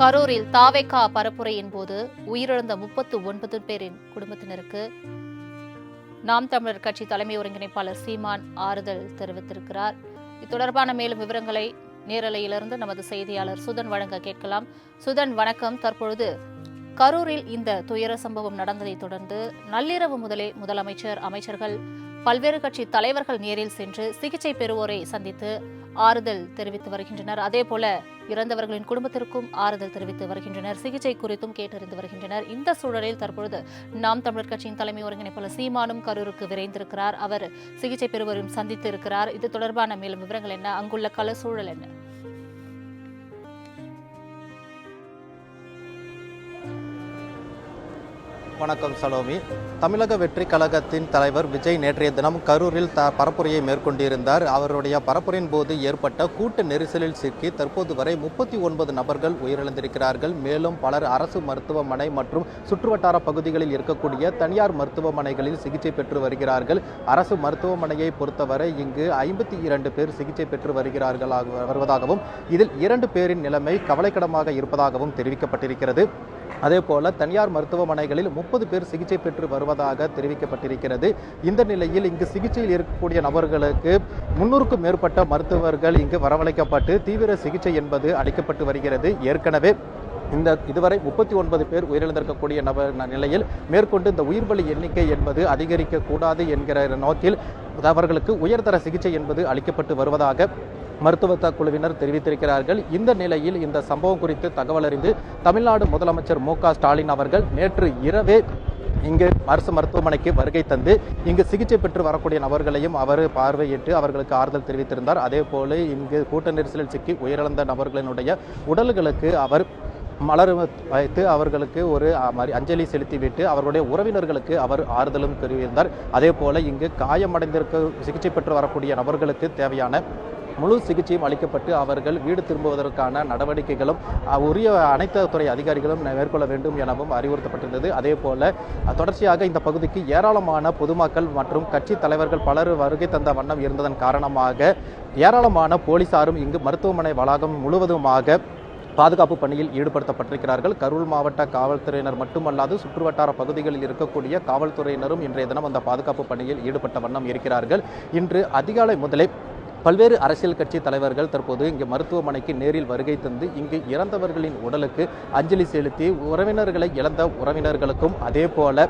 கரூரில் தாவேகா பரப்புரையின் போது உயிரிழந்த முப்பத்து ஒன்பது பேரின் குடும்பத்தினருக்கு நாம் தமிழர் கட்சி தலைமை ஒருங்கிணைப்பாளர் சீமான் ஆறுதல் தெரிவித்திருக்கிறார். இது தொடர்பான மேலும் விவரங்களை நேரலையிலிருந்து நமது செய்தியாளர் சுதன் வழங்க கேட்கலாம். சுதன் வணக்கம். தற்பொழுது கரூரில் இந்த துயர சம்பவம் நடந்ததைத் தொடர்ந்து நள்ளிரவு முதலே முதலமைச்சர் அமைச்சர்கள் பல்வேறு கட்சி தலைவர்கள் நேரில் சென்று சிகிச்சை பெறுவோரை சந்தித்து ஆறுதல் தெரிவித்து வருகின்றனர். அதேபோல இறந்தவர்களின் குடும்பத்திற்கும் ஆறுதல் தெரிவித்து வருகின்றனர். சிகிச்சை குறித்தும் கேட்டறிந்து வருகின்றனர். இந்த சூழலில் தற்பொழுது நாம் தமிழர் கட்சியின் தலைமை ஒருங்கிணைப்பாளர் சீமானும் கரூருக்கு விரைந்திருக்கிறார். அவர் சிகிச்சை பெறுவரும் சந்தித்து இருக்கிறார் இது தொடர்பான மேலும் விவரங்கள் என்ன? அங்குள்ள கள சூழல் என்ன? வணக்கம் சலோமி. தமிழக வெற்றி கழகத்தின் தலைவர் விஜய் நேற்றைய தினம் கரூரில் த பரப்புரையை மேற்கொண்டிருந்தார். அவருடைய பரப்புரையின் போது ஏற்பட்ட கூட்ட நெரிசலில் சிக்கி தற்போது வரை முப்பத்தி ஒன்பது நபர்கள் உயிரிழந்திருக்கிறார்கள். மேலும் பலர் அரசு மருத்துவமனை மற்றும் சுற்றுவட்டார பகுதிகளில் இருக்கக்கூடிய தனியார் மருத்துவமனைகளில் சிகிச்சை பெற்று வருகிறார்கள். அரசு மருத்துவமனையை பொறுத்தவரை இங்கு ஐம்பத்தி இரண்டு பேர் சிகிச்சை பெற்று வருகிறார்கள் வருவதாகவும் இதில் இரண்டு பேரின் நிலைமை கவலைக்கிடமாக இருப்பதாகவும் தெரிவிக்கப்பட்டிருக்கிறது. அதே போல தனியார் மருத்துவமனைகளில் முப்பது பேர் சிகிச்சை பெற்று வருவதாக தெரிவிக்கப்பட்டிருக்கிறது. இந்த நிலையில் இங்கு சிகிச்சையில் இருக்கக்கூடிய நபர்களுக்கு முன்னூறுக்கும் மேற்பட்ட மருத்துவர்கள் இங்கு வரவழைக்கப்பட்டு தீவிர சிகிச்சை என்பது அளிக்கப்பட்டு வருகிறது. ஏற்கனவே இந்த இதுவரை முப்பத்தி ஒன்பது பேர் உயிரிழந்திருக்கக்கூடிய நபர் நிலையில் மேற்கொண்டு இந்த உயிர்பலி எண்ணிக்கை என்பது அதிகரிக்க கூடாது என்கிற நோக்கில் அவர்களுக்கு உயர்தர சிகிச்சை என்பது அளிக்கப்பட்டு வருவதாக மருத்துவ குழுவினர் தெரிவித்திருக்கிறார்கள். இந்த நிலையில் இந்த சம்பவம் குறித்து தகவல் அறிந்து தமிழ்நாடு முதலமைச்சர் மு க ஸ்டாலின் அவர்கள் நேற்று இரவே இங்கு அரசு மருத்துவமனைக்கு வருகை தந்து இங்கு சிகிச்சை பெற்று வரக்கூடிய நபர்களையும் அவர் பார்வையிட்டு அவர்களுக்கு ஆறுதல் தெரிவித்திருந்தார். அதே போல இங்கு கூட்ட நெரிசலில் சிக்கி உயிரிழந்த நபர்களினுடைய உடல்களுக்கு அவர் மலர் வைத்து அவர்களுக்கு ஒரு அஞ்சலி செலுத்திவிட்டு அவருடைய உறவினர்களுக்கு அவர் ஆறுதலும் தெரிவித்தார் அதே போல இங்கு காயமடைந்திருக்க சிகிச்சை பெற்று வரக்கூடிய நபர்களுக்கு தேவையான முழு சிகிச்சையும் அளிக்கப்பட்டு அவர்கள் வீடு திரும்புவதற்கான நடவடிக்கைகளும் உரிய அனைத்து துறை அதிகாரிகளும் மேற்கொள்ள வேண்டும் எனவும் அறிவுறுத்தப்பட்டிருந்தது. அதே போல தொடர்ச்சியாக இந்த பகுதிக்கு ஏராளமான பொதுமக்கள் மற்றும் கட்சி தலைவர்கள் பலர் வருகை தந்த வண்ணம் இருந்ததன் காரணமாக ஏராளமான போலீசாரும் இங்கு மருத்துவமனை வளாகம் முழுவதுமாக பாதுகாப்பு பணியில் ஈடுபடுத்தப்பட்டிருக்கிறார்கள். கரூர் மாவட்ட காவல்துறையினர் மட்டுமல்லாது சுற்றுவட்டார பகுதிகளில் இருக்கக்கூடிய காவல்துறையினரும் இன்றைய தினம் அந்த பாதுகாப்பு பணியில் ஈடுபட்ட வண்ணம் இருக்கிறார்கள். இன்று அதிகாலை முதலே பல்வேறு அரசியல் கட்சி தலைவர்கள் தற்போது இங்கே மருத்துவமனைக்கு நேரில் வருகை தந்து இங்கு இறந்தவர்களின் உடலுக்கு அஞ்சலி செலுத்தி உறவினர்களை இழந்த உறவினர்களுக்கும் அதே போல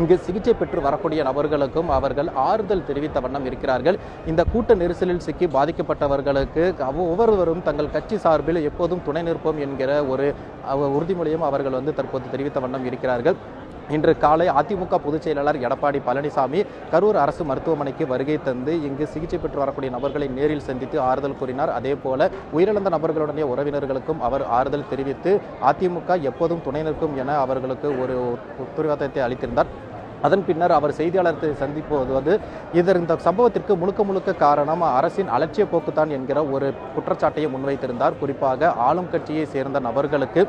இங்கு சிகிச்சை பெற்று வரக்கூடிய நபர்களுக்கும் அவர்கள் ஆறுதல் தெரிவித்த வண்ணம் இருக்கிறார்கள். இந்த கூட்ட நெரிசலில் சிக்கி பாதிக்கப்பட்டவர்களுக்கு ஒவ்வொருவரும் தங்கள் கட்சி சார்பில் எப்போதும் துணை நிற்போம் என்கிற ஒரு உறுதிமொழியும் அவர்கள் வந்து தற்போது தெரிவித்த வண்ணம் இருக்கிறார்கள். இன்று காலை அதிமுக பொதுச் செயலாளர் எடப்பாடி பழனிசாமி கரூர் அரசு மருத்துவமனைக்கு வருகை தந்து இங்கு சிகிச்சை பெற்று வரக்கூடிய நபர்களை நேரில் சந்தித்து ஆறுதல் கூறினார். அதே போல உயிரிழந்த நபர்களுடைய உறவினர்களுக்கும் அவர் ஆறுதல் தெரிவித்து அதிமுக எப்போதும் துணை நிற்கும் என அவர்களுக்கு ஒரு உத்தரவாதத்தை அளித்திருந்தார். அதன் பின்னர் அவர் செய்தியாளர்களை சந்திப்போது இதர் இந்த சம்பவத்திற்கு முழுக்க முழுக்க காரணம் அரசின் அலட்சிய போக்குத்தான் என்கிற ஒரு குற்றச்சாட்டையை முன்வைத்திருந்தார். குறிப்பாக ஆளும் கட்சியை சேர்ந்த நபர்களுக்கு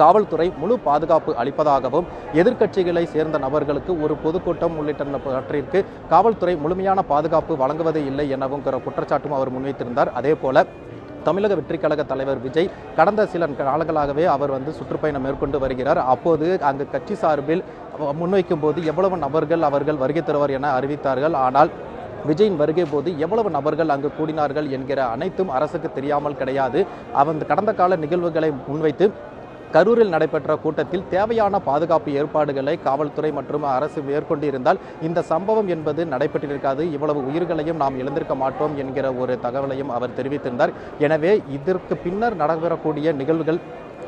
காவல்துறை முழு பாதுகாப்பு அளிப்பதாகவும் எதிர்க்கட்சிகளை சேர்ந்த நபர்களுக்கு ஒரு பொதுக்கூட்டம் உள்ளிட்டவற்றிற்கு காவல்துறை முழுமையான பாதுகாப்பு வழங்குவதே இல்லை எனவும் குற்றச்சாட்டும் அவர் முன்வைத்திருந்தார். அதே போல தமிழக வெற்றிக் கழக தலைவர் விஜய் கடந்த சில நாள்களாகவே அவர் வந்து சுற்றுப்பயணம் மேற்கொண்டு வருகிறார். அப்போது அங்கு கட்சி சார்பில் முன்வைக்கும் போது எவ்வளவு நபர்கள் அவர்கள் வருகை தருவார் என அறிவித்தார்கள். ஆனால் விஜயின் வருகை போது எவ்வளவு நபர்கள் அங்கு கூடினார்கள் என்கிற அனைத்தும் அரசுக்கு தெரியாமல் கிடையாது. அவன் கடந்த கால நிகழ்வுகளை முன்வைத்து கரூரில் நடைபெற்ற கூட்டத்தில் தேவையான பாதுகாப்பு ஏற்பாடுகளை காவல்துறை மற்றும் அரசு மேற்கொண்டிருந்தால் இந்த சம்பவம் என்பது நடைபெற்றிருக்காது. இவ்வளவு உயிர்களையும் நாம் இழந்திருக்க மாட்டோம் என்கிற ஒரு தகவலையும் அவர் தெரிவித்திருந்தார். எனவே இதற்கு பின்னர் நடைபெறக்கூடிய நிகழ்வுகள்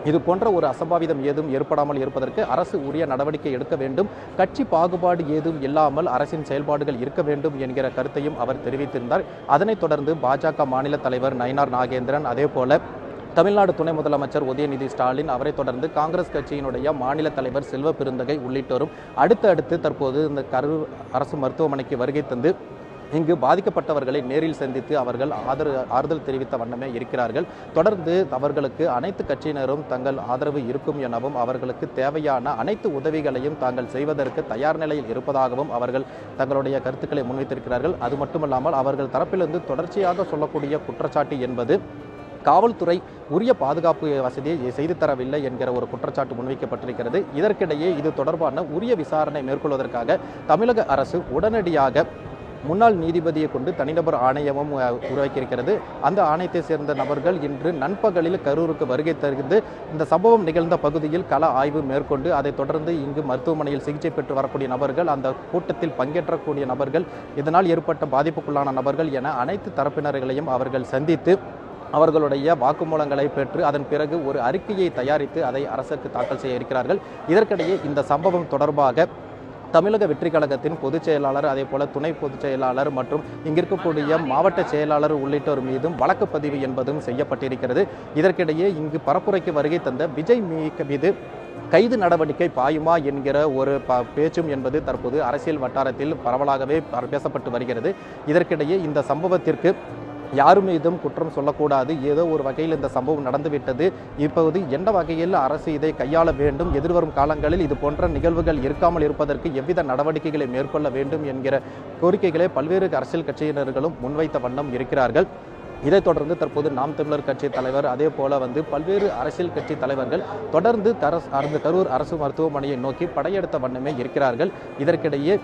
இது போன்ற ஒரு அசம்பாவிதம் ஏதும் ஏற்படாமல் இருப்பதற்கு அரசு உரிய நடவடிக்கை எடுக்க வேண்டும். கட்சி பாகுபாடு ஏதும் இல்லாமல் அரசின் செயல்பாடுகள் இருக்க வேண்டும் என்கிற கருத்தையும் அவர் தெரிவித்திருந்தார். அதனைத் தொடர்ந்து பாஜக மாநில தலைவர் நயினார் நாகேந்திரன் அதே போல தமிழ்நாடு துணை முதலமைச்சர் உதயநிதி ஸ்டாலின் அவரை தொடர்ந்து காங்கிரஸ் கட்சியினுடைய மாநில தலைவர் செல்வ பெருந்தகை உள்ளிட்டோரும் அடுத்தடுத்து தற்போது இந்த கரூர் அரசு மருத்துவமனைக்கு வருகை தந்து இங்கு பாதிக்கப்பட்டவர்களை நேரில் சந்தித்து அவர்கள் ஆதரவு ஆறுதல் தெரிவித்த வண்ணமே இருக்கிறார்கள். தொடர்ந்து அவர்களுக்கு அனைத்து கட்சியினரும் தங்கள் ஆதரவு இருக்கும் எனவும் அவர்களுக்கு தேவையான அனைத்து உதவிகளையும் தாங்கள் செய்வதற்கு தயார் நிலையில் இருப்பதாகவும் அவர்கள் தங்களுடைய கருத்துக்களை முன்வைத்திருக்கிறார்கள். அது மட்டுமல்லாமல் அவர்கள் தரப்பிலிருந்து தொடர்ச்சியாக சொல்லக்கூடிய குற்றச்சாட்டு என்பது காவல்துறை உரிய பாதுகாப்பு வசதியை செய்து தரவில்லை என்கிற ஒரு குற்றச்சாட்டு முன்வைக்கப்பட்டிருக்கிறது. இதற்கிடையே இது தொடர்பான உரிய விசாரணை மேற்கொள்வதற்காக தமிழக அரசு உடனடியாக முன்னாள் நீதிபதியை கொண்டு தனிநபர் ஆணையமும் உருவாக்கியிருக்கிறது. அந்த ஆணையத்தை சேர்ந்த நபர்கள் இன்று நண்பகலில் கரூருக்கு வருகை தருகிறது இந்த சம்பவம் நிகழ்ந்த பகுதியில் கள ஆய்வு மேற்கொண்டு அதைத் தொடர்ந்து இங்கு மருத்துவமனையில் சிகிச்சை பெற்று வரக்கூடிய நபர்கள் அந்த கூட்டத்தில் பங்கேற்றக்கூடிய நபர்கள் இதனால் ஏற்பட்ட பாதிப்புக்குள்ளான நபர்கள் என அனைத்து தரப்பினர்களையும் அவர்கள் சந்தித்து அவர்களுடைய வாக்குமூலங்களை பெற்று அதன் பிறகு ஒரு அறிக்கையை தயாரித்து அதை அரசுக்கு தாக்கல் செய்ய இருக்கிறார்கள். இதற்கிடையே இந்த சம்பவம் தொடர்பாக தமிழக வெற்றி கழகத்தின் பொதுச் செயலாளர் அதே போல துணை பொதுச் செயலாளர் மற்றும் இங்கிருக்கக்கூடிய மாவட்ட செயலாளர் உள்ளிட்டோர் மீதும் வழக்கு பதிவு என்பதும் செய்யப்பட்டிருக்கிறது. இதற்கிடையே இங்கு பரப்புரைக்கு வருகை தந்த விஜய் மீது கைது நடவடிக்கை பாயுமா என்கிற ஒரு ப பேச்சும் என்பது தற்போது அரசியல் வட்டாரத்தில் பரவலாகவே ப- பேசப்பட்டு வருகிறது. இதற்கிடையே இந்த சம்பவத்திற்கு யார் மீதும் குற்றம் சொல்லக்கூடாது. ஏதோ ஒரு வகையில் இந்த சம்பவம் நடந்துவிட்டது. இப்போது எந்த வகையில் அரசு இதை கையாள வேண்டும்? எதிர்வரும் காலங்களில் இது போன்ற நிகழ்வுகள் இருக்காமல் இருப்பதற்கு எவ்வித நடவடிக்கைகளை மேற்கொள்ள வேண்டும் என்கிற கோரிக்கைகளை பல்வேறு அரசியல் கட்சியினர்களும் முன்வைத்த வண்ணம் இருக்கிறார்கள். இதைத் தொடர்ந்து தற்போது நாம் தமிழர் கட்சி தலைவர் அதே போல வந்து பல்வேறு அரசியல் கட்சி தலைவர்கள் தொடர்ந்து தர அந்த கரூர் அரசு மருத்துவமனையை நோக்கி படையெடுத்த வண்ணமே இருக்கிறார்கள். இதற்கிடையே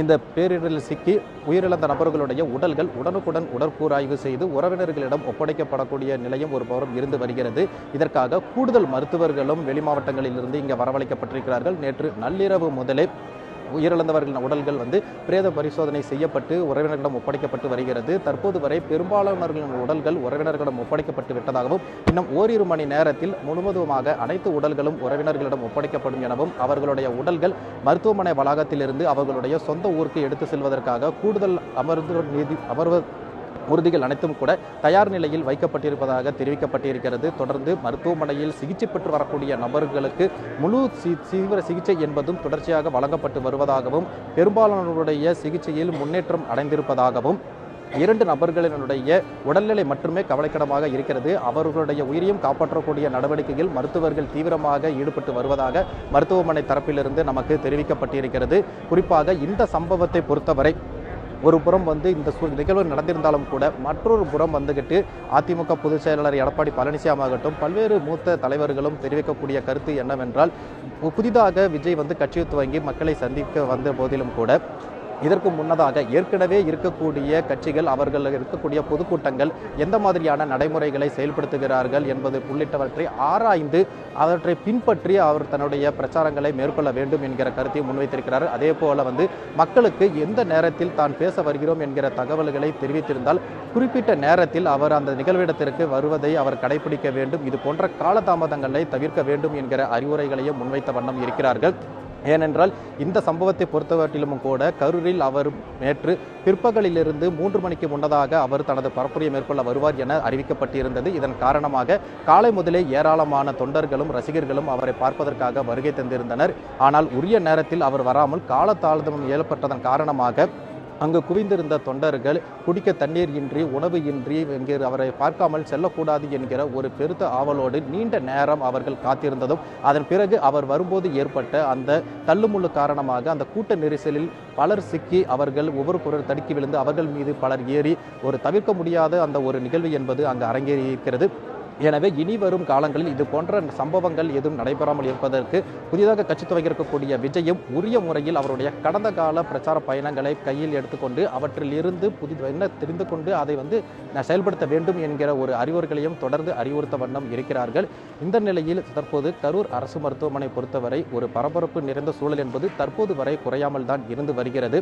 இந்த பேரிடரில் சிக்கி உயிரிழந்த நபர்களுடைய உடல்கள் உடனுக்குடன் உடற்கூறாய்வு செய்து உறவினர்களிடம் ஒப்படைக்கப்படக்கூடிய நிலையும் ஒரு புறம் இருந்து வருகிறது. இதற்காக கூடுதல் மருத்துவர்களும் வெளி மாவட்டங்களிலிருந்து இங்கே வரவழைக்கப்பட்டிருக்கிறார்கள். நேற்று நள்ளிரவு முதலே உயிரிழந்தவர்களின் உடல்கள் வந்து பிரேத பரிசோதனை செய்யப்பட்டு உறவினர்களிடம் ஒப்படைக்கப்பட்டு வருகிறது. தற்போது வரை பெரும்பாலானவர்களின் உடல்கள் உறவினர்களிடம் ஒப்படைக்கப்பட்டு விட்டதாகவும் இன்னும் ஓரிரு மணி நேரத்தில் முழுவதுமாக அனைத்து உடல்களும் உறவினர்களிடம் ஒப்படைக்கப்படும் எனவும் அவர்களுடைய உடல்கள் மருத்துவமனை வளாகத்திலிருந்து அவர்களுடைய சொந்த ஊருக்கு எடுத்து செல்வதற்காக கூடுதல் அமர்ந்து நீதி அமர்வு ஊர்திகள் அனைத்தும் கூட தயார் நிலையில் வைக்கப்பட்டிருப்பதாக தெரிவிக்கப்பட்டிருக்கிறது. தொடர்ந்து மருத்துவமனையில் சிகிச்சை பெற்று வரக்கூடிய நபர்களுக்கு முழு தீவிர சிகிச்சை என்பதும் தொடர்ச்சியாக வழங்கப்பட்டு வருவதாகவும் பெரும்பாலானோருடைய சிகிச்சையில் முன்னேற்றம் அடைந்திருப்பதாகவும் இரண்டு நபர்களினுடைய உடல்நிலை மட்டுமே கவலைக்கிடமாக இருக்கிறது. அவர்களுடைய உயிரையும் காப்பாற்றக்கூடிய நடவடிக்கையில் மருத்துவர்கள் தீவிரமாக ஈடுபட்டு வருவதாக மருத்துவமனை தரப்பிலிருந்து நமக்கு தெரிவிக்கப்பட்டிருக்கிறது. குறிப்பாக இந்த சம்பவத்தை பொறுத்தவரை ஒரு புறம் வந்து இந்த நிகழ்வு நடந்திருந்தாலும் கூட மற்றொரு புறம் வந்துகிட்டு அதிமுக பொதுச் செயலாளர் எடப்பாடி பழனிசாமி ஆகட்டும் பல்வேறு மூத்த தலைவர்களும் தெரிவிக்கக்கூடிய கருத்து என்னவென்றால் புதிதாக விஜய் வந்து கட்சியை துவங்கி மக்களை சந்திக்க வந்த போதிலும் கூட இதற்கு முன்னதாக ஏற்கனவே இருக்கக்கூடிய கட்சிகள் அவர்கள் இருக்கக்கூடிய பொதுக்கூட்டங்கள் எந்த மாதிரியான நடைமுறைகளை செயல்படுத்துகிறார்கள் என்பது உள்ளிட்டவற்றை ஆராய்ந்து அவற்றை பின்பற்றி அவர் தன்னுடைய பிரச்சாரங்களை மேற்கொள்ள வேண்டும் என்கிற கருத்தை முன்வைத்திருக்கிறார். அதே போல வந்து மக்களுக்கு எந்த நேரத்தில் தான் பேச வருகிறோம் என்கிற தகவல்களை தெரிவித்திருந்தால் குறிப்பிட்ட நேரத்தில் அவர் அந்த நிகழ்விடத்திற்கு வருவதை அவர் கடைபிடிக்க வேண்டும். இது போன்ற காலதாமதங்களை தவிர்க்க வேண்டும் என்கிற அறிவுரைகளையும் முன்வைத்த வண்ணம் இருக்கிறார்கள். ஏனென்றால் இந்த சம்பவத்தை பொறுத்தவற்றிலும் கூட கரூரில் அவர் நேற்று பிற்பகலிலிருந்து மூன்று மணிக்கு முன்னதாக அவர் தனது பரப்புரையை மேற்கொள்ள வருவார் என அறிவிக்கப்பட்டிருந்தது. இதன் காரணமாக காலை முதலே ஏராளமான தொண்டர்களும் ரசிகர்களும் அவரை பார்ப்பதற்காக வருகை தந்திருந்தனர். ஆனால் உரிய நேரத்தில் அவர் வராமல் காலத்தாழ்தமும் ஏற்பட்டதன் காரணமாக அங்கு குவிந்திருந்த தொண்டர்கள் குடிக்க தண்ணீர் இன்றி உணவு இன்றி இங்கே அவரை பார்க்காமல் செல்லக்கூடாது என்கிற ஒரு பெருத்த ஆவலோடு நீண்ட நேரம் அவர்கள் காத்திருந்ததும் அதன் பிறகு அவர் வரும்போது ஏற்பட்ட அந்த தள்ளுமுள்ளு காரணமாக அந்த கூட்ட நெரிசலில் பலர் சிக்கி அவர்கள் ஒவ்வொரு குரல் தடுக்கி விழுந்து அவர்கள் மீது பலர் ஏறி ஒரு தவிர்க்க முடியாத அந்த ஒரு நிகழ்வு என்பது அங்கு அரங்கேறி இருக்கிறது எனவே இனி வரும் காலங்களில் இது போன்ற சம்பவங்கள் எதுவும் நடைபெறாமல் இருப்பதற்கு புதிதாக கட்சி துவங்கியிருக்கக்கூடிய விஜயம் உரிய முறையில் அவருடைய கடந்த கால பிரச்சார பயணங்களை கையில் எடுத்துக்கொண்டு அவற்றில் இருந்து புதி என்ன தெரிந்து கொண்டு அதை வந்து செயல்படுத்த வேண்டும் என்கிற ஒரு அறிவுரைகளையும் தொடர்ந்து அறிவுறுத்த வண்ணம் இருக்கிறார்கள். இந்த நிலையில் தற்போது கரூர் அரசு மருத்துவமனை பொறுத்தவரை ஒரு பரபரப்பு நிறைந்த சூழல் என்பது தற்போது வரை குறையாமல் தான் இருந்து வருகிறது.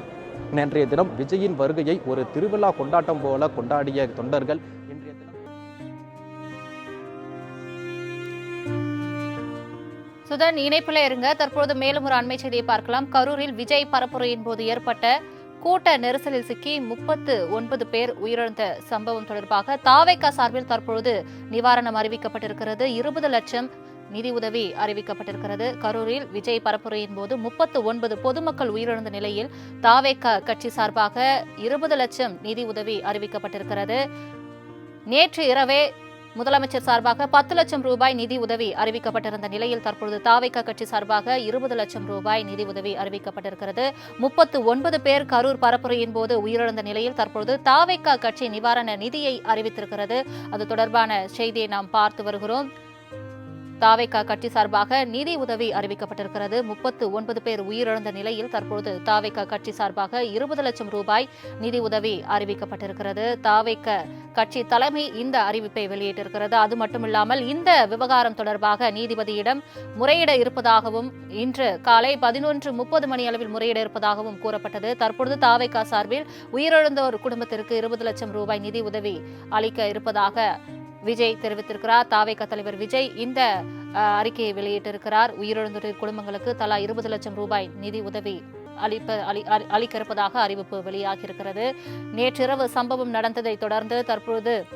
நேற்றைய தினம் விஜயின் வருகையை ஒரு திருவிழா கொண்டாட்டம் போல கொண்டாடிய தொண்டர்கள் சுதன் இணைப்புல இருங்க. தற்போது மேலும் ஒரு அண்மை செய்தியை பார்க்கலாம். கரூரில் விஜய் பரப்புரையின் போது ஏற்பட்ட கூட்ட நெரிசலில் சிக்கி முப்பத்து ஒன்பது பேர் உயிரிழந்த சம்பவம் தொடர்பாக தாவைக்கா சார்பில் தற்பொழுது நிவாரணம் அறிவிக்கப்பட்டிருக்கிறது. இருபது லட்சம் நிதி உதவி அறிவிக்கப்பட்டிருக்கிறது. கரூரில் விஜய் பரப்புரையின் போது முப்பத்து ஒன்பது பொதுமக்கள் உயிரிழந்த நிலையில் தாவேக்கா கட்சி சார்பாக இருபது லட்சம் நிதி உதவி அறிவிக்கப்பட்டிருக்கிறது. நேற்று இரவே முதலமைச்சர் சார்பாக பத்து லட்சம் ரூபாய் நிதி உதவி அறிவிக்கப்பட்டிருந்த நிலையில் தற்பொழுது தாவைக்கா கட்சி சார்பாக இருபது லட்சம் ரூபாய் நிதி உதவி அறிவிக்கப்பட்டிருக்கிறது. முப்பத்து ஒன்பது பேர் கரூர் பரப்புரையின் போது உயிரிழந்த நிலையில் தற்பொழுது தாவைக்கா கட்சி நிவாரண நிதியை அறிவித்திருக்கிறது. அது தொடர்பான செய்தியை நாம் பார்த்து வருகிறோம். தாவேகா கட்சி சார்பாக நிதி உதவி அறிவிக்கப்பட்டிருக்கிறது. முப்பத்து ஒன்பது பேர் உயிரிழந்த நிலையில் தற்பொழுது தாவேகா கட்சி சார்பாக இருபது லட்சம் ரூபாய் நிதி உதவி அறிவிக்கப்பட்டிருக்கிறது. தாவேக கட்சி தலைமை இந்த அறிவிப்பை வெளியிட்டிருக்கிறது. அது மட்டுமில்லாமல் இந்த விவகாரம் தொடர்பாக நீதிபதியிடம் முறையிட இருப்பதாகவும் இன்று காலை பதினொன்று முப்பது மணி அளவில் முறையிட இருப்பதாகவும் கூறப்பட்டது. தற்பொழுது தாவேகா சார்பில் உயிரிழந்தோர் குடும்பத்திற்கு இருபது லட்சம் ரூபாய் நிதி உதவி அளிக்க இருப்பதாக விஜய் தெரிவித்திருக்கிறார். தாவேக தலைவர் விஜய் இந்த அறிக்கையை வெளியிட்டிருக்கிறார். உயிரிழந்தோரின் குடும்பங்களுக்கு தலா இருபது லட்சம் ரூபாய் நிதி உதவி அளிப்ப அளி- அளி- அளிக்க இருப்பதாக அறிவிப்பு வெளியாகியிருக்கிறது. நேற்றிரவு சம்பவம் நடந்ததை தொடர்ந்து தற்பொழுது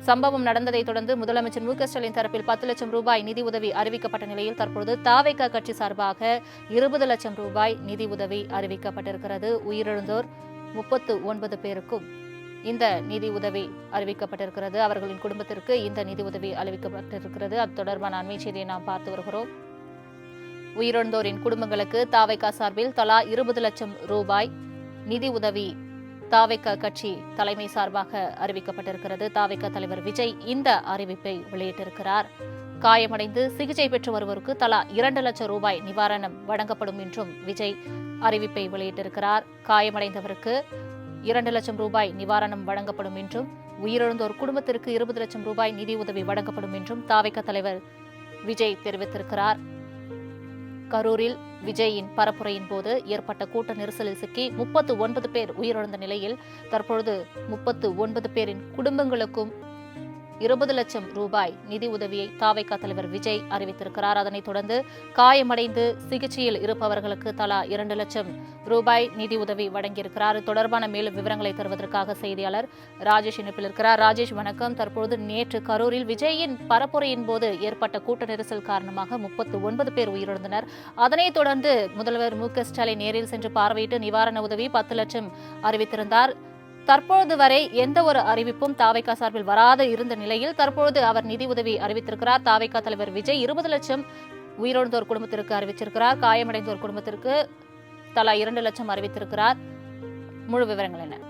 சம்பவம் நடந்ததை தொடர்ந்து முதலமைச்சர் மு க ஸ்டாலின் தரப்பில் பத்து லட்சம் ரூபாய் நிதி உதவி அறிவிக்கப்பட்ட நிலையில் தற்பொழுது தாவேக கட்சி சார்பாக இருபது லட்சம் ரூபாய் நிதி உதவி அறிவிக்கப்பட்டிருக்கிறது. உயிரிழந்தோர் முப்பத்து ஒன்பது பேருக்கும் இந்த நிதி உதவி அறிவிக்கப்பட்டிருக்கிறது. அவர்களின் குடும்பத்திற்கு இந்த நிதி உதவி அறிவிக்கப்பட்டிருக்கிறது. அது தொடர்பான அண்மை செய்தியை நாம் பார்த்து வருகிறோம். உயிரிழந்தோரின் குடும்பங்களுக்கு தாவைக்கா சார்பில் தலா இருபது லட்சம் ரூபாய் நிதி உதவி தாவைக்கா கட்சி தலைமை சார்பாக அறிவிக்கப்பட்டிருக்கிறது. தாவைக்கா தலைவர் விஜய் இந்த அறிவிப்பை வெளியிட்டிருக்கிறார். காயமடைந்து சிகிச்சை பெற்று வருவோருக்கு தலா இரண்டு லட்சம் ரூபாய் நிவாரணம் வழங்கப்படும் என்றும் விஜய் அறிவிப்பை வெளியிட்டிருக்கிறார். காயமடைந்தவருக்கு இரண்டு லட்சம் ரூபாய் நிவாரணம் வழங்கப்படும் என்றும் உயிரிழந்தோர் குடும்பத்திற்கு இருபது லட்சம் ரூபாய் நிதியுதவி வழங்கப்படும் என்றும் தாவைக்க தலைவர் விஜய் தெரிவித்திருக்கிறார். கரூரில் விஜயின் பரப்புரையின் போது ஏற்பட்ட கூட்ட நெரிசலில் சிக்கி முப்பத்து ஒன்பது பேர் உயிரிழந்த நிலையில் தற்பொழுது முப்பத்து ஒன்பது பேரின் குடும்பங்களுக்கும் இருபது லட்சம் ரூபாய் நிதி உதவியை தாவைக்கா தலைவர் விஜய் அறிவித்திருக்கிறார். அதனைத் தொடர்ந்து காயமடைந்து சிகிச்சையில் இருப்பவர்களுக்கு தலா இரண்டு லட்சம் ரூபாய் நிதி உதவி வழங்கியிருக்கிறார். தொடர்பான மேலும் விவரங்களை தருவதற்காக செய்தியாளர் ராஜேஷ் இணைப்பில் இருக்கிறார். ராஜேஷ் வணக்கம். தற்போது நேற்று கரூரில் விஜயின் பரப்புரையின் போது ஏற்பட்ட கூட்ட நெரிசல் காரணமாக முப்பத்து ஒன்பது பேர் உயிரிழந்தனர். அதனைத் தொடர்ந்து முதல்வர் மு க ஸ்டாலின் நேரில் சென்று பார்வையிட்டு நிவாரண உதவி பத்து லட்சம் அறிவித்திருந்தார். தற்பொழுது வரை எந்த ஒரு அறிவிப்பும் தாவைக்கா சார்பில் வராத இருந்த நிலையில் தற்பொழுது அவர் நிதி உதவி அறிவித்திருக்கிறார். தாவைக்கா தலைவர் விஜய் இருபது லட்சம் உயிரிழந்தோர் குடும்பத்திற்கு அறிவிச்சிருக்கிறார் காயமடைந்தோர் குடும்பத்திற்கு தலா இரண்டு லட்சம் அறிவித்திருக்கிறார். முழு விவரங்கள் என்ன?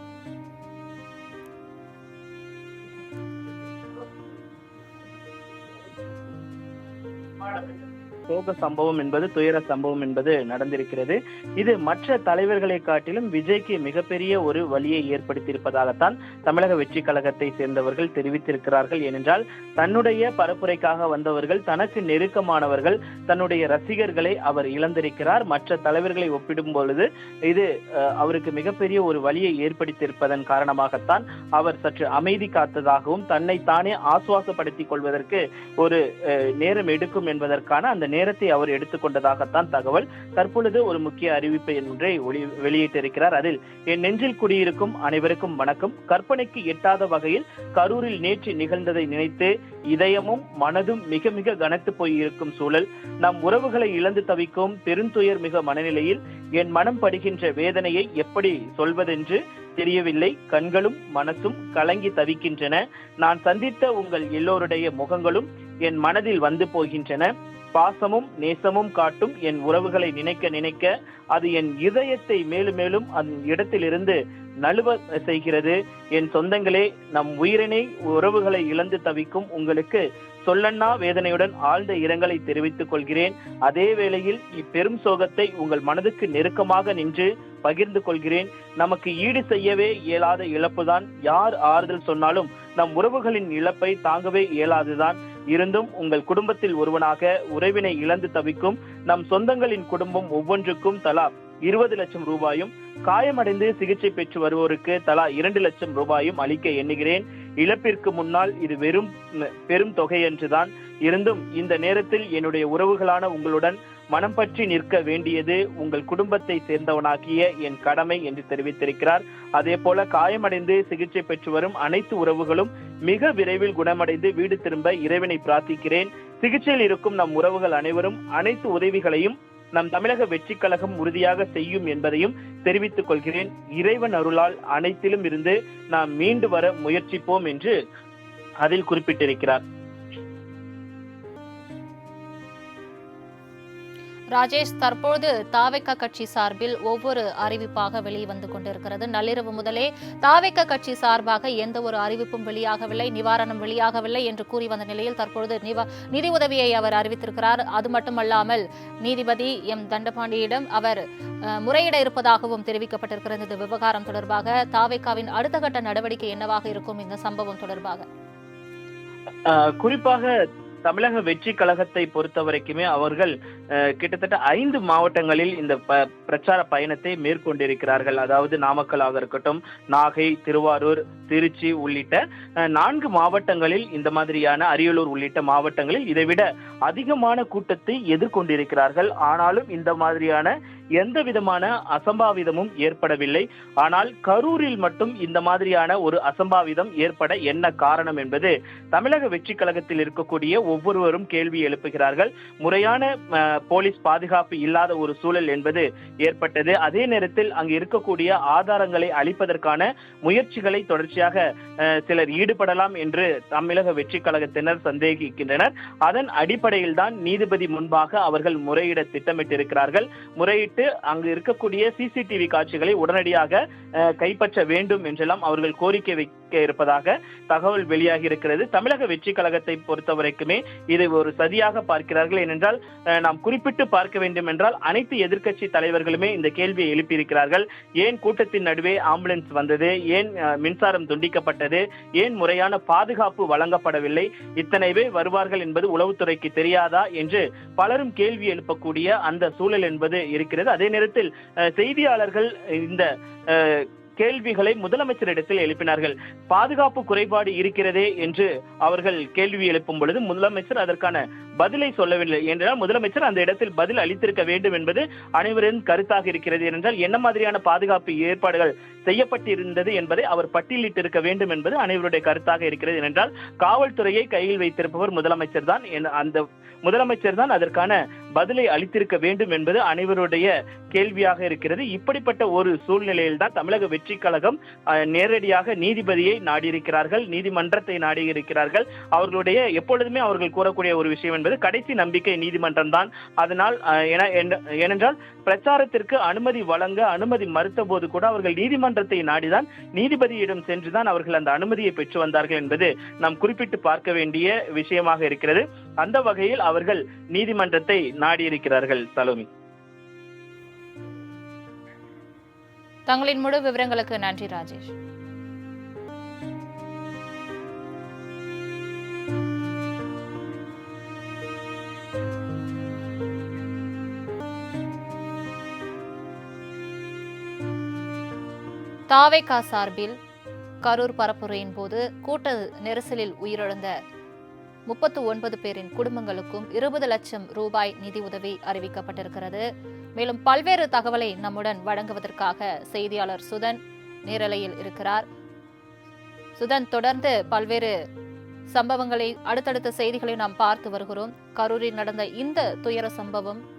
சோக சம்பவம் என்பது துயர சம்பவம் என்பது நடந்திருக்கிறது. இது மற்ற தலைவர்களை காட்டிலும் விஜய்க்கு மிகப்பெரிய ஒரு வழியை ஏற்படுத்தியிருப்பதாகத்தான் தமிழக வெற்றி கழகத்தை சேர்ந்தவர்கள் தெரிவித்திருக்கிறார்கள். ஏனென்றால் தன்னுடைய பரப்புரைக்காக வந்தவர்கள் தனக்கு நெருக்கமானவர்கள் தன்னுடைய ரசிகர்களை அவர் இழந்திருக்கிறார். மற்ற தலைவர்களை ஒப்பிடும் பொழுது இது அவருக்கு மிகப்பெரிய ஒரு வழியை ஏற்படுத்தியிருப்பதன் காரணமாகத்தான் அவர் சற்று அமைதி காத்ததாகவும் தன்னை தானே ஆசுவாசப்படுத்திக் கொள்வதற்கு ஒரு நேரம் எடுக்கும் என்பதற்கான அந்த நேரத்தை அவர் எடுத்துக்கொண்டதாகத்தான் தகவல். தற்பொழுது ஒரு முக்கிய அறிவிப்பு ஒன்றை ஒளி வெளியிட்டிருக்கிறார். அதில் என் நெஞ்சில் குடியிருக்கும் அனைவருக்கும் வணக்கம். கற்பனைக்கு எட்டாத வகையில் கரூரில் நேற்று நிகழ்ந்ததை நினைத்து இதயமும் மனதும் மிக மிக கனத்து போயிருக்கும் சூழல். நம் உறவுகளை இழந்து தவிக்கும் பெருந்துயர் மிக மனநிலையில் என் மனம் படுகின்ற வேதனையை எப்படி சொல்வதென்று தெரியவில்லை. கண்களும் மனசும் கலங்கி தவிக்கின்றன. நான் சந்தித்த உங்கள் எல்லோருடைய முகங்களும் என் மனதில் வந்து போகின்றன. பாசமும் நேசமும் காட்டும் என் உறவுகளை நினைக்க நினைக்க அது என் இதயத்தை மேலும் மேலும் அந்த இடத்திலிருந்து நழுவ செய்கிறது. என் சொந்தங்களே நம் உயிரினை உறவுகளை இழந்து தவிக்கும் உங்களுக்கு சொல்லண்ணா வேதனையுடன் ஆழ்ந்த இரங்கலை தெரிவித்துக் கொள்கிறேன். அதே வேளையில் இப்பெரும் சோகத்தை உங்கள் மனதுக்கு நெருக்கமாக நின்று பகிர்ந்து கொள்கிறேன். நமக்கு ஈடு செய்யவே இயலாத இழப்புதான். யார் ஆறுதல் சொன்னாலும் நம் உறவுகளின் இழப்பை தாங்கவே இயலாதுதான். இருந்தும் உங்கள் குடும்பத்தில் ஒருவனாக உறவினை இழந்து தவிக்கும் நம் சொந்தங்களின் குடும்பம் ஒவ்வொன்றுக்கும் தலா இருபது லட்சம் ரூபாயும் காயமடைந்து சிகிச்சை பெற்று வருவோருக்கு தலா இரண்டு லட்சம் ரூபாயும் அளிக்க எண்ணுகிறேன். இழப்பிற்கு முன்னால் இது வெறும் பெரும் தொகை என்றுதான் இருந்தும் இந்த நேரத்தில் என்னுடைய உறவுகளான உங்களுடன் மனம் பற்றி நிற்க வேண்டியது உங்கள் குடும்பத்தை சேர்ந்தவனாகிய என் கடமை என்று தெரிவித்திருக்கிறார். அதே போல காயமடைந்து சிகிச்சை பெற்று வரும் அனைத்து உறவுகளும் மிக விரைவில் குணமடைந்து வீடு திரும்ப இறைவனை பிரார்த்திக்கிறேன். சிகிச்சையில் இருக்கும் நம் உறவுகள் அனைவரும் அனைத்து உதவிகளையும் நம் தமிழக வெற்றி கழகம் உறுதியாக செய்யும் என்பதையும் தெரிவித்துக் கொள்கிறேன். இறைவன் அருளால் அனைத்திலும் இருந்து நாம் மீண்டு வர முயற்சிப்போம் என்று அதில் குறிப்பிட்டிருக்கிறார். ராஜேஷ் தற்போது தாவேக்க கட்சி சார்பில் ஒவ்வொரு அறிவிப்பாக வெளிவந்து கொண்டிருக்கிறது. நள்ளிரவு முதலே தாவேக்க கட்சி சார்பாக எந்த ஒரு அறிவிப்பும் வெளியாகவில்லை நிவாரணம் வெளியாகவில்லை என்று கூறி வந்த நிலையில் தற்பொழுது நிதி உதவியை அவர் அறிவித்திருக்கிறார். அது மட்டுமல்லாமல் நீதிபதி எம். தண்டபாண்டியிடம் அவர் அஹ், முறையிட இருப்பதாகவும் தெரிவிக்கப்பட்டிருக்கிறது. இந்த விவகாரம் தொடர்பாக தாவேக்காவின் அடுத்த கட்ட நடவடிக்கை என்னவாக இருக்கும் இந்த சம்பவம் தொடர்பாக? ஆஹ் குறிப்பாக தமிழக வெற்றி கழகத்தை பொறுத்த வரைக்குமே அவர்கள் கிட்டத்தட்ட ஐந்து மாவட்டங்களில் இந்த ப- பிரச்சார பயணத்தை மேற்கொண்டிருக்கிறார்கள். அதாவது நாமக்கலாக இருக்கட்டும் நாகை திருவாரூர் திருச்சி உள்ளிட்ட நான்கு மாவட்டங்களில் இந்த மாதிரியான அரியலூர் உள்ளிட்ட மாவட்டங்களில் இதைவிட அதிகமான கூட்டத்தை எதிர்கொண்டிருக்கிறார்கள். ஆனாலும் இந்த மாதிரியான எந்த விதமான அசம்பாவிதமும் ஏற்படவில்லை. ஆனால் கரூரில் மட்டும் இந்த மாதிரியான ஒரு அசம்பாவிதம் ஏற்பட என்ன காரணம் என்பது தமிழக வெற்றி கழகத்தில் இருக்கக்கூடிய ஒவ்வொருவரும் கேள்வி எழுப்புகிறார்கள். முறையான போலீஸ் பாதுகாப்பு இல்லாத ஒரு சூழல் என்பது ஏற்பட்டது. அதே நேரத்தில் அங்கு இருக்கக்கூடிய ஆதாரங்களை அளிப்பதற்கான முயற்சிகளை தொடர்ச்சியாக சிலர் ஈடுபடலாம் என்று தமிழக வெற்றி கழகத்தினர் சந்தேகிக்கின்றனர். அதன் அடிப்படையில் தான் நீதிபதி முன்பாக அவர்கள் முறையிட திட்டமிட்டிருக்கிறார்கள். முறையிட்டு அங்கு இருக்கக்கூடிய சிசிடிவி காட்சிகளை உடனடியாக அஹ், கைப்பற்ற வேண்டும் என்றெல்லாம் அவர்கள் கோரிக்கை வைக்க இருப்பதாக தகவல் வெளியாகி இருக்கிறது தமிழக வெற்றி கழகத்தை பொறுத்தவரைக்குமே இதை ஒரு சதியாக பார்க்கிறார்கள். ஏனென்றால் நாம் குறிப்பிட்டு பார்க்க வேண்டும் என்றால் அனைத்து எதிர்க்கட்சி தலைவர்களுமே இந்த கேள்வியை எழுப்பியிருக்கிறார்கள். ஏன் கூட்டத்தின் நடுவே ஆம்புலன்ஸ் வந்தது? ஏன் மின்சாரம் துண்டிக்கப்பட்டது? ஏன் முறையான பாதுகாப்பு வழங்கப்படவில்லை? இத்தனை பேர் வருவார்கள் என்பது உளவுத்துறைக்கு தெரியாதா என்று பலரும் கேள்வி எழுப்பக்கூடிய அந்த சூழல் என்பது இருக்கிறது. அதே நேரத்தில் அஹ், செய்தியாளர்கள் இந்த அஹ், கேள்விகளை முதலமைச்சரிடத்தில் எழுப்பினார்கள். பாதுகாப்பு குறைபாடு இருக்கிறதே என்று அவர்கள் கேள்வி எழுப்பும் பொழுது முதலமைச்சர் அதற்கான பதிலை சொல்லவில்லை என்றால் முதலமைச்சர் அந்த இடத்தில் பதில் அளித்திருக்க வேண்டும் என்பது அனைவரின் கருத்தாக இருக்கிறது என்றால் என்ன மாதிரியான பாதுகாப்பு ஏற்பாடுகள் செய்யப்பட்டிருந்தது என்பதை அவர் பட்டியலிட்டிருக்க வேண்டும் என்பது அனைவருடைய கருத்தாக இருக்கிறது என்றால் காவல்துறையை கையில் வைத்திருப்பவர் முதலமைச்சர் தான் அந்த முதலமைச்சர் தான் அதற்கான பதிலை அளித்திருக்க வேண்டும் என்பது அனைவருடைய கேள்வியாக இருக்கிறது. இப்படிப்பட்ட ஒரு சூழ்நிலையில் தான் தமிழக வெற்றி கழகம் அஹ், நேரடியாக நீதிபதியை நாடியிருக்கிறார்கள் நீதிமன்றத்தை நாடியிருக்கிறார்கள். அவர்களுடைய எப்பொழுதுமே அவர்கள் கூறக்கூடிய ஒரு விஷயம் என்பது கடைசி நம்பிக்கை நீதிமன்றம் தான். அதனால் ஏனென்றால் பிரச்சாரத்திற்கு அனுமதி வழங்க அனுமதி மறுத்த போது கூட அவர்கள் நீதிமன்றத்தை நாடிதான் நீதிபதியிடம் சென்றுதான் அவர்கள் அந்த அனுமதியை பெற்று வந்தார்கள் என்பது நாம் குறிப்பிட்டு பார்க்க வேண்டிய விஷயமாக இருக்கிறது. அந்த வகையில் அவர்கள் நீதிமன்றத்தை நாடியிருக்கிறார்கள் சலோமி. தங்களின் முழு விவரங்களுக்கு நன்றி ராஜேஷ். தாவேகா சார்பில் கரூர் பரப்புரையின் போது கூட்ட நெரிசலில் உயிரிழந்த முப்பத்து ஒன்பது பேரின் குடும்பங்களுக்கும் இருபது லட்சம் ரூபாய் நிதி உதவி அறிவிக்கப்பட்டிருக்கிறது. மேலும் பல்வேறு தகவலை நம்முடன் வழங்குவதற்காக செய்தியாளர் சுதன் நேரலையில் இருக்கிறார். சுதன் தொடர்ந்து பல்வேறு சம்பவங்களை அடுத்தடுத்த செய்திகளை நாம் பார்த்து வருகிறோம். கரூரில் நடந்த இந்த துயர சம்பவம்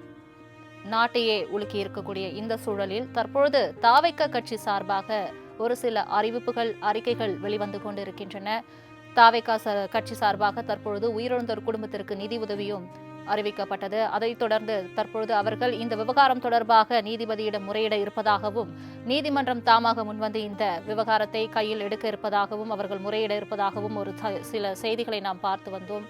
நாட்டையே உலுக்கி இருக்கக்கூடிய இந்த சூழலில் தற்பொழுது தாவைக்க கட்சி சார்பாக ஒரு சில அறிவிப்புகள் அறிக்கைகள் வெளிவந்து கொண்டிருக்கின்றன. தாவைக்கா கட்சி சார்பாக தற்பொழுது உயிரிழந்தோர் குடும்பத்திற்கு நிதி உதவியும் அறிவிக்கப்பட்டது. அதைத் தொடர்ந்து தற்பொழுது அவர்கள் இந்த விவகாரம் தொடர்பாக நீதிபதியிடம் முறையிட இருப்பதாகவும் நீதிமன்றம் தாமாக முன்வந்து இந்த விவகாரத்தை கையில் எடுக்க இருப்பதாகவும் அவர்கள் முறையிட இருப்பதாகவும் ஒரு சில செய்திகளை நாம் பார்த்து வந்தோம்.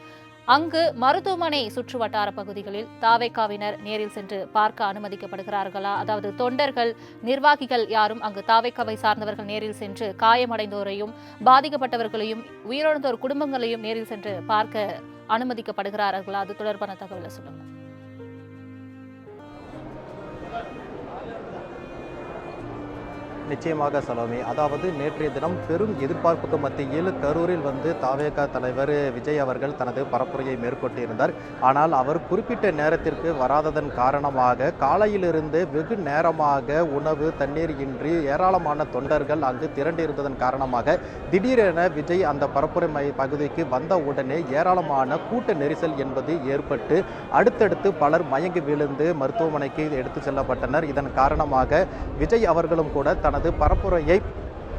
அங்கு மருத்துவமனை சுற்று வட்டார பகுதிகளில் தாவைக்காவினர் நேரில் சென்று பார்க்க அனுமதிக்கப்படுகிறார்களா? அதாவது தொண்டர்கள் நிர்வாகிகள் யாரும் அங்கு தாவைக்காவை சார்ந்தவர்கள் நேரில் சென்று காயமடைந்தோரையும் பாதிக்கப்பட்டவர்களையும் உயிரிழந்தோர் குடும்பங்களையும் நேரில் சென்று பார்க்க அனுமதிக்கப்படுகிறார்களா? அது தொடர்பான தகவலை சொல்லுங்கள் நிச்சயமாக சலோமி. அதாவது நேற்றைய தினம் பெரும் எதிர்பார்ப்புக்கு மத்தியில் கரூரில் வந்து தாவேகா தலைவர் விஜய் அவர்கள் தனது பரப்புரையை மேற்கொண்டிருந்தார். ஆனால் அவர் குறிப்பிட்ட நேரத்திற்கு வராததன் காரணமாக காலையிலிருந்து வெகு நேரமாக உணவு தண்ணீர் இன்றி ஏராளமான தொண்டர்கள் அங்கு திரண்டிருந்ததன் காரணமாக திடீரென விஜய் அந்த பரப்புரை மை பகுதிக்கு வந்த உடனே ஏராளமான கூட்ட நெரிசல் என்பது ஏற்பட்டு அடுத்தடுத்து பலர் மயங்கி விழுந்து மருத்துவமனைக்கு எடுத்து செல்லப்பட்டனர். இதன் காரணமாக விஜய் அவர்களும் கூட தனது பரப்புரையை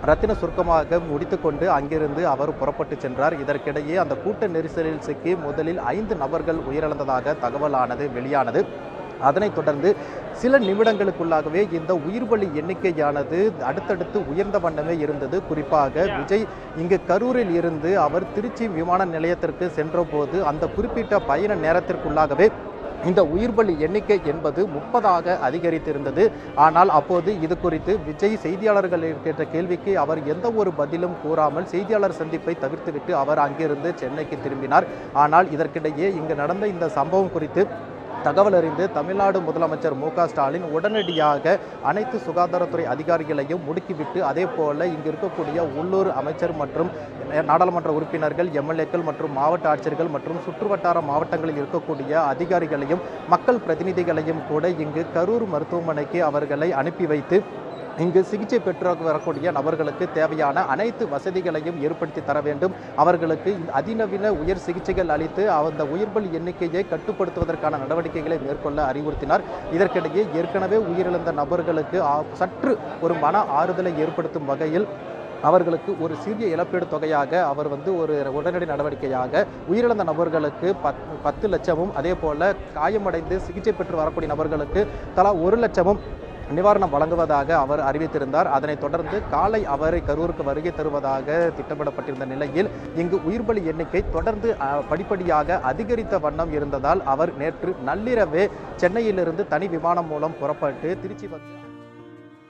ரத்தின சுருக்கமாக முடித்துக்கொண்டு அங்கிருந்து அவர் புறப்பட்டு சென்றார். இதற்கிடையே அந்த கூட்ட நெரிசலில் சிக்கி முதலில் ஐந்து நபர்கள் உயிரிழந்ததாக தகவலானது வெளியானது. அதனைத் தொடர்ந்து சில நிமிடங்களுக்குள்ளாகவே இந்த உயிர்பலி எண்ணிக்கையானது அடுத்தடுத்து உயர்ந்த வண்ணமே இருந்தது. குறிப்பாக விஜய் இங்கு கரூரில் இருந்து அவர் திருச்சி விமான நிலையத்திற்கு சென்றபோது அந்த குறிப்பிட்ட பயண நேரத்திற்குள்ளாகவே இந்த உயிர்பலி எண்ணிக்கை என்பது முப்பதாக அதிகரித்திருந்தது. ஆனால் அப்போது இது குறித்து விஜய் செய்தியாளர்கள் கேட்ட கேள்விக்கு அவர் எந்த ஒரு பதிலும் கூறாமல் செய்தியாளர் சந்திப்பை தவிர்த்துவிட்டு அவர் அங்கிருந்து சென்னைக்கு திரும்பினார். ஆனால் இதற்கிடையே இங்கு நடந்த இந்த சம்பவம் குறித்து தகவல் அறிந்து தமிழ்நாடு முதலமைச்சர் மு ஸ்டாலின் உடனடியாக அனைத்து சுகாதாரத்துறை அதிகாரிகளையும் முடுக்கிவிட்டு அதே போல இங்கு இருக்கக்கூடிய உள்ளூர் அமைச்சர் மற்றும் நாடாளுமன்ற உறுப்பினர்கள் எம்எல்ஏக்கள் மற்றும் மாவட்ட ஆட்சியர்கள் மற்றும் சுற்றுவட்டார மாவட்டங்களில் இருக்கக்கூடிய அதிகாரிகளையும் மக்கள் பிரதிநிதிகளையும் கூட இங்கு கரூர் மருத்துவமனைக்கு அவர்களை அனுப்பி வைத்து இங்கு சிகிச்சை பெற்று வரக்கூடிய நபர்களுக்கு தேவையான அனைத்து வசதிகளையும் ஏற்படுத்தி தர வேண்டும். அவர்களுக்கு அதிநவீன உயர் சிகிச்சைகள் அளித்து அந்த உயிர்பலி எண்ணிக்கையை கட்டுப்படுத்துவதற்கான நடவடிக்கைகளை மேற்கொள்ள அறிவுறுத்தினார். இதற்கிடையே ஏற்கனவே உயிரிழந்த நபர்களுக்கு சற்று ஒரு மன ஆறுதலை ஏற்படுத்தும் வகையில் அவர்களுக்கு ஒரு சிறிய இழப்பீடு தொகையாக அவர் வந்து ஒரு உடனடி நடவடிக்கையாக உயிரிழந்த நபர்களுக்கு பத் பத்து லட்சமும் அதே போல காயமடைந்து சிகிச்சை பெற்று வரக்கூடிய நபர்களுக்கு தலா ஒரு லட்சமும் நிவாரணம் வழங்குவதாக அவர் அறிவித்திருந்தார். அதனைத் தொடர்ந்து காலை அவரை கரூருக்கு வருகை தருவதாக திட்டமிடப்பட்டிருந்த நிலையில் இங்கு உயிர்பலி எண்ணிக்கை தொடர்ந்து படிப்படியாக அதிகரித்த வண்ணம் இருந்ததால் அவர் நேற்று நள்ளிரவே சென்னையிலிருந்து தனி விமானம் மூலம் புறப்பட்டு திருச்சி வந்து